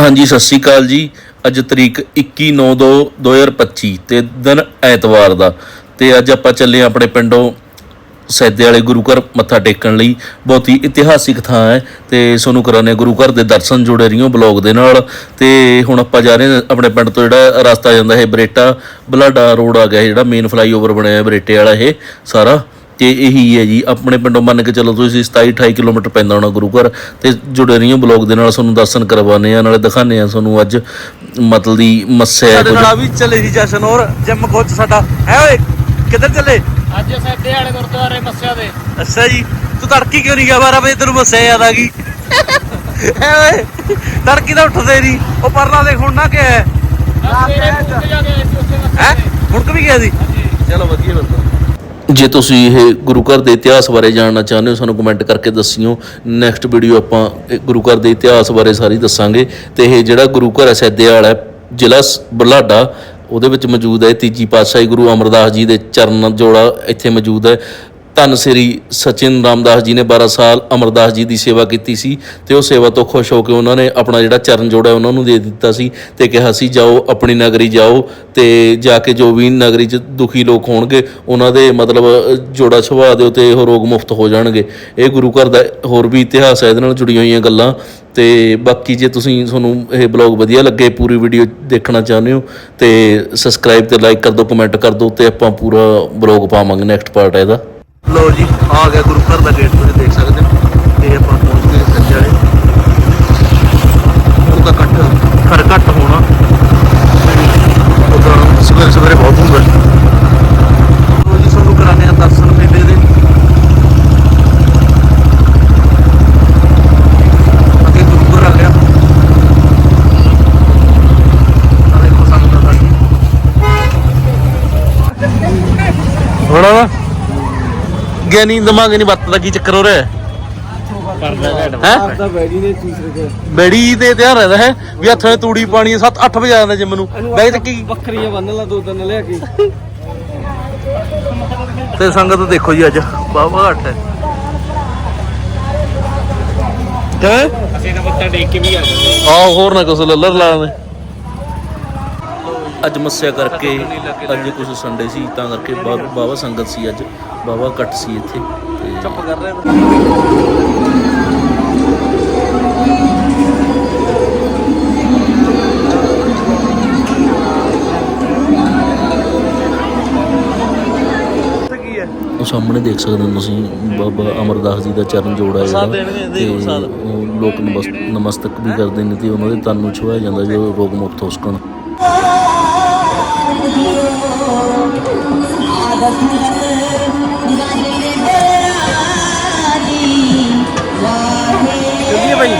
ਹਾਂਜੀ, ਸਤਿ ਸ਼੍ਰੀ ਅਕਾਲ ਜੀ। ਅੱਜ ਤਰੀਕ 21/9/2025 ਤੇ ਦਿਨ ਐਤਵਾਰ ਦਾ। ਤੇ ਅੱਜ ਆਪਾਂ ਚੱਲੇ ਹਾਂ ਆਪਣੇ ਪਿੰਡੋਂ ਸੈਦੇ ਵਾਲੇ ਗੁਰੂ ਘਰ ਮੱਥਾ ਟੇਕਣ ਲਈ। ਬਹੁਤ ਹੀ ਇਤਿਹਾਸਿਕ ਥਾਂ ਹੈ ਤੇ ਤੁਹਾਨੂੰ ਕਰਾਣੇ ਗੁਰੂ ਘਰ ਦੇ ਦਰਸ਼ਨ ਜੁੜੇ ਰਹੀਓ ਬਲੌਗ ਦੇ ਨਾਲ। ਤੇ ਹੁਣ ਆਪਾਂ ਜਾ ਰਹੇ ਹਾਂ ਆਪਣੇ ਪਿੰਡ ਤੋਂ ਜਿਹੜਾ ਰਸਤਾ ਜਾਂਦਾ ਹੈ ਬਰੇਟਾ। ਬਲਾਡਾ ਰੋਡ ਆ ਗਿਆ, ਜਿਹੜਾ ਮੇਨ ਫਲਾਈਓਵਰ ਬਣਿਆ ਹੈ ਬਰੇਟੇ ਵਾਲਾ ਇਹ ਸਾਰਾ। ਤੇ ਇਹੀ ਹੈ ਜੀ ਆਪਣੇ ਪਿੰਡੋਂ ਮੰਨ ਕੇ ਚੱਲੋ ਤੁਸੀਂ 27 28 ਕਿਲੋਮੀਟਰ ਪੈਂਦਾ ਹੋਣਾ ਗੁਰੂ ਘਰ ਤੇ ਜੁੜੇ ਰਹੀਓ ਬਲੌਗ ਦੇ ਨਾਲ ਤੁਹਾਨੂੰ ਦਰਸ਼ਨ ਕਰਵਾਉਂਦੇ ਆ ਨਾਲੇ ਦਿਖਾਉਂਦੇ ਆ ਤੁਹਾਨੂੰ ਅੱਜ ਮਤਲਬ ਦੀ ਮੱਸਿਆ ਸਾਡੇ ਨਾਲ ਵੀ ਚੱਲੇ ਜੀ ਜਸ਼ਨ ਹੋਰ ਜਿਮ ਕੋਚ ਸਾਡਾ। ਹੈ ਓਏ ਕਿੱਧਰ ਚੱਲੇ? ਅੱਜ ਸੈਦੇ ਵਾਲੇ ਗੁਰਦੁਆਰੇ ਮੱਸਿਆ ਦੇ। ਅੱਛਾ ਜੀ ਤੂੰ ਤੜਕੀ ਕਿਉਂ ਨਹੀਂ ਗਿਆ? 12 ਵਜੇ ਤੈਨੂੰ ਬੱਸੇ ਯਾਦ ਆ ਗਈ। ਹੈ ਓਏ ਤੜਕੀ ਤਾਂ ਉੱਠਦੇ ਨਹੀਂ ਉਹ ਪਰਨਾ ਦੇਖ ਹੁਣ ਨਾ ਕਿ ਹੈ। ਸਵੇਰੇ ਮੁੱਕ ਜਾ ਗਏ ਸੀ ਉੱਥੇ ਮੱਸੇ ਹੈ? ਤੇ ਮੁੜਕ ਵੀ ਗਿਆ ਸੀ? ਚਲੋ ਵਧੀਆ ਫਿਰ ਜੇ ਤੁਸੀਂ ਇਹ ਗੁਰੂ ਘਰ ਦੇ ਇਤਿਹਾਸ ਬਾਰੇ ਜਾਣਨਾ ਚਾਹੁੰਦੇ ਹੋ ਸਾਨੂੰ ਕਮੈਂਟ ਕਰਕੇ ਦੱਸਿਓ। ਨੈਕਸਟ ਵੀਡੀਓ ਆਪਾਂ ਇਹ ਗੁਰੂ ਘਰ ਦੇ ਇਤਿਹਾਸ ਬਾਰੇ ਸਾਰੀ ਦੱਸਾਂਗੇ। ਤੇ ਇਹ ਜਿਹੜਾ ਗੁਰੂ ਘਰ ਹੈ ਸੈਦੇ ਵਾਲਾ ਹੈ, ਜ਼ਿਲ੍ਹਾ ਸ- ਬੁਢਲਾਡਾ ਉਹਦੇ ਵਿੱਚ ਮੌਜੂਦ ਹੈ। ਤੀਜੀ ਪਾਤਸ਼ਾਹੀ ਗੁਰੂ ਅਮਰਦਾਸ ਜੀ ਦੇ ਚਰਨ ਜੋੜਾ ਇੱਥੇ ਮੌਜੂਦ ਹੈ। ਧੰਨ ਸ੍ਰੀ ਸਚਿਨ ਰਾਮਦਾਸ ਜੀ ਨੇ 12 ਸਾਲ ਅਮਰਦਾਸ ਜੀ ਦੀ ਸੇਵਾ ਕੀਤੀ ਸੀ ਤੇ ਉਹ ਸੇਵਾ ਤੋਂ ਖੁਸ਼ ਹੋ ਕੇ ਉਹਨਾਂ ਨੇ ਆਪਣਾ ਜਿਹੜਾ ਚਰਨ ਜੋੜਾ ਉਹਨਾਂ ਨੂੰ ਦੇ ਦਿੱਤਾ ਸੀ ਤੇ ਕਿਹਾ ਸੀ, ਜਾਓ, ਆਪਣੀ ਨਗਰੀ ਜਾਓ ਤੇ ਜਾ ਕੇ ਜੋ ਵੀ ਨਗਰੀ 'ਚ ਦੁਖੀ ਲੋਕ ਹੋਣਗੇ, ਉਹਨਾਂ ਦੇ ਮਤਲਬ ਜੋੜਾ ਛਵਾ ਦਿਓ ਤੇ ਉਹ ਰੋਗ ਮੁਫਤ ਹੋ ਜਾਣਗੇ। ਇਹ ਗੁਰੂ ਘਰ ਦਾ ਹੋਰ ਵੀ ਇਤਿਹਾਸ ਹੈ, ਇਹਦੇ ਨਾਲ ਜੁੜੀਆਂ ਹੋਈਆਂ ਗੱਲਾਂ ਤੇ ਬਾਕੀ ਜੇ ਤੁਸੀਂ ਤੁਹਾਨੂੰ ਇਹ ਬਲੌਗ ਵਧੀਆ ਲੱਗੇ, ਪੂਰੀ ਵੀਡੀਓ ਦੇਖਣਾ ਚਾਹੁੰਦੇ ਹੋ ਤੇ ਸਬਸਕ੍ਰਾਈਬ ਤੇ ਲਾਈਕ ਕਰ ਦਿਓ ਕਮੈਂਟ ਕਰ ਦਿਓ ਤੇ ਆਪਾਂ ਪੂਰਾ ਬਲੌਗ ਪਾਵਾਂਗੇ ਨੈਕਸਟ ਪਾਰਟ ਇਹਦਾ। ਲੋ ਜੀ, ਆ ਗਿਆ ਗੁਰੂ ਘਰ ਦਾ ਗੇਟ ਤੁਸੀਂ ਦੇਖ ਸਕਦੇ ਹੋ। ਇਹ ਆਪਾਂ ਪਹੁੰਚ ਗਏ ਸੱਜੇ ਵਾਲੇ। ਉਹਦਾ ਕੱਟ ਖਰ ਘੱਟ ਹੋਣਾ। ਉਦੋਂ ਸਵੇਰੇ ਸਵੇਰੇ ਬਹੁਤ ਹੁੰਦਾ। ਲੋ ਜੀ, ਤੁਹਾਨੂੰ ਕਰਾਣੇ ਆ ਦਰਸ਼ਨ ਮੇਲੇ ਦੇ। ਅੱਗੇ ਗੁਰੂ ਦੇਖੋ ਹੁਣ ਗਿਆਨੀ ਦਿਮਾਗ ਨਹੀਂ ਵੱਤਦਾ ਕੀ ਚੱਕਰ ਹੋ ਰਿਹਾ ਹੈ? ਹੈ ਤਾਂ ਬੈਡੀ ਨੇ ਚੀਜ਼ ਰੱਖਿਆ ਬੜੀ ਤੇ ਤਿਆਰ ਰਹਿੰਦਾ ਹੈ ਵੀ ਹੱਥ ਨਾਲ ਤੂੜੀ ਪਾਣੀ 7 8 ਵਜੇ ਆ ਜਾਂਦਾ ਜਿੰਮ ਨੂੰ। ਬੈਗ ਚੱਕੀ ਬੱਕਰੀਆਂ ਬੰਨ ਲਾ ਦੋ ਤਿੰਨ ਲਿਆ ਕੇ। ਤੇ ਸੰਗਤ ਦੇਖੋ ਜੀ ਅੱਜ ਬਾਬਾ ਘੱਟ ਹੈ। ਕਿਵੇਂ ਅਸੀਂ ਨਾ ਬੱਤਾ ਟੇਕ ਕੇ ਵੀ ਆ ਗਏ। ਆ ਹੋਰ ਨਾ ਕੁਛ ਲੱਲਰ ਲਾਣੇ ਅੱਜ ਮੱਸਿਆ ਕਰਕੇ ਅੱਜ ਕੁਝ ਸੰਡੇ ਸੀ ਤਾਂ ਕਰਕੇ ਬਾਬਾ ਸੰਗਤ ਸੀ ਅੱਜ ਬਾਬਾ ਘੱਟ ਸੀ ਇੱਥੇ ਤੇ ਚੁੱਪ ਕਰ ਰਹੇ ਕੀ ਹੈ? ਉਹ ਸਾਹਮਣੇ ਦੇਖ ਸਕਦੇ ਹੋ ਤੁਸੀਂ ਬਾਬਾ ਅਮਰਦਾਸ ਜੀ ਦਾ ਚਰਨ ਜੋੜਾ ਹੈ ਤੇ ਲੋਕ ਨਮਸ- ਨਮਸਤਕ ਵੀ ਕਰਦੇ ਨੇ ਤੇ ਉਹਨਾਂ ਦੇ ਤਨ ਨੂੰ ਛੁਆਇਆ ਜਾਂਦਾ ਜਦੋਂ ਰੋਗ ਮੁਕਤ ਹੋ ਸਕਣ। ਕਿੰਨੀ ਭਾਈ